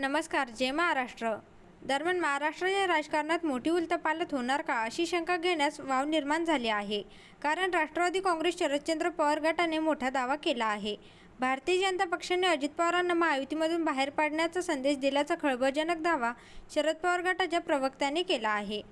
नमस्कार जय महाराष्ट्र. दरम्यान महाराष्ट्राच्या राजकारणात मोठी उलथपालत होणार का अशी शंका घेण्यास वाव निर्माण झाली आहे. कारण राष्ट्रवादी काँग्रेस शरदचंद्र पवार गटाने मोठा दावा केला आहे. भारतीय जनता पक्षाने अजित पवारांना महायुतीमधून बाहेर पाडण्याचा संदेश दिल्याचा खळबळजनक दावा शरद पवार गटाच्या प्रवक्त्याने केला आहे.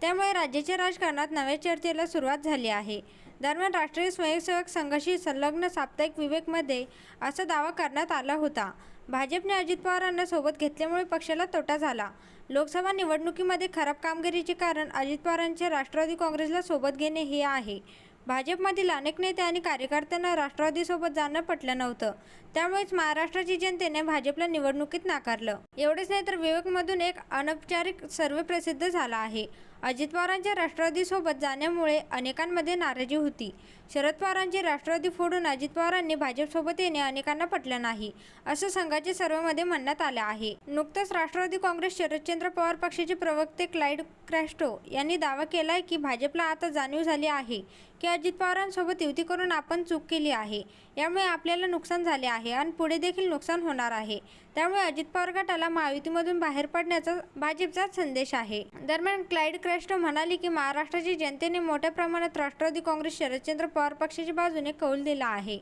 त्यामुळे राज्याच्या राजकारणात नव्या चर्चेला सुरुवात झाली आहे. दरम्यान राष्ट्रीय स्वयंसेवक संघाशी संलग्न साप्ताहिक विवेकमध्ये असा दावा करण्यात आला होता. भाजपने अजित पवारांना सोबत घेतल्यामुळे पक्षाला तोटा झाला. लोकसभा निवडणुकीमध्ये खराब कामगिरीचे कारण अजित पवारांचे राष्ट्रवादी काँग्रेसला सोबत घेणे हे आहे. भाजपमधील अनेक नेते आणि कार्यकर्त्यांना राष्ट्रवादीसोबत जाणं पटलं नव्हतं. त्यामुळेच महाराष्ट्राची जनतेने भाजपला निवडणुकीत नाकारलं. एवढेच नाही तर विवेकमधून एक अनौपचारिक सर्वे प्रसिद्ध झाला आहे. अजित पवारांच्या राष्ट्रवादीसोबत जाण्यामुळे अनेकांमध्ये नाराजी होती. शरद पवारांची राष्ट्रवादी फोडून अजित पवारांनी भाजपसोबत येणे अनेकांना पटलं नाही असं संघाच्या सर्वेमध्ये म्हणण्यात आलं आहे. नुकतंच राष्ट्रवादी काँग्रेस शरदचंद्र पवार पक्षाचे प्रवक्ते क्लाइड क्रॅस्टो यांनी दावा केलाय की भाजपला आता जाणीव झाली आहे. की अजित पवारांसोबत युती करून आपण चूक केली आहे. यामुळे आपल्याला नुकसान झाले आहे आणि पुढे देखील नुकसान होणार आहे. त्यामुळे अजित पवार गटाला महायुतीमधून बाहेर पडण्याचा भाजपचाच संदेश आहे. दरम्यान क्लाइड क्रेस्टो म्हणाले की महाराष्ट्राची जनतेने मोठ्या प्रमाणात राष्ट्रवादी काँग्रेस शरदचंद्र पवार पक्षाच्या बाजूने कौल दिला आहे.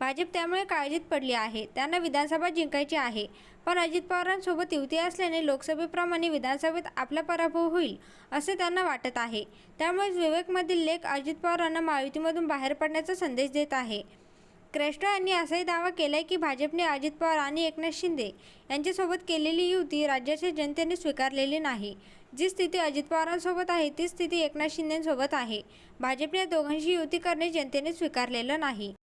भाजप त्यामुळे काळजीत पडली आहे. त्यांना विधानसभा जिंकायची आहे. पण अजित पवारांसोबत युती असल्याने लोकसभेप्रमाणे विधानसभेत आपला पराभव होईल असे त्यांना वाटत आहे. त्यामुळेच विवेकमधील लेख अजित पवारांना महायुतीमधून बाहेर पडण्याचा संदेश देत आहे. क्रेस्टो यांनी असाही दावा केलाय की भाजपने अजित पवार आणि एकनाथ शिंदे यांच्यासोबत केलेली युती राज्याच्या जनतेने स्वीकारलेली नाही. जी स्थिती अजित पवारांसोबत आहे ती स्थिती एकनाथ शिंदेसोबत आहे. भाजपने या दोघांशी युती करणे जनतेने स्वीकारलेलं नाही.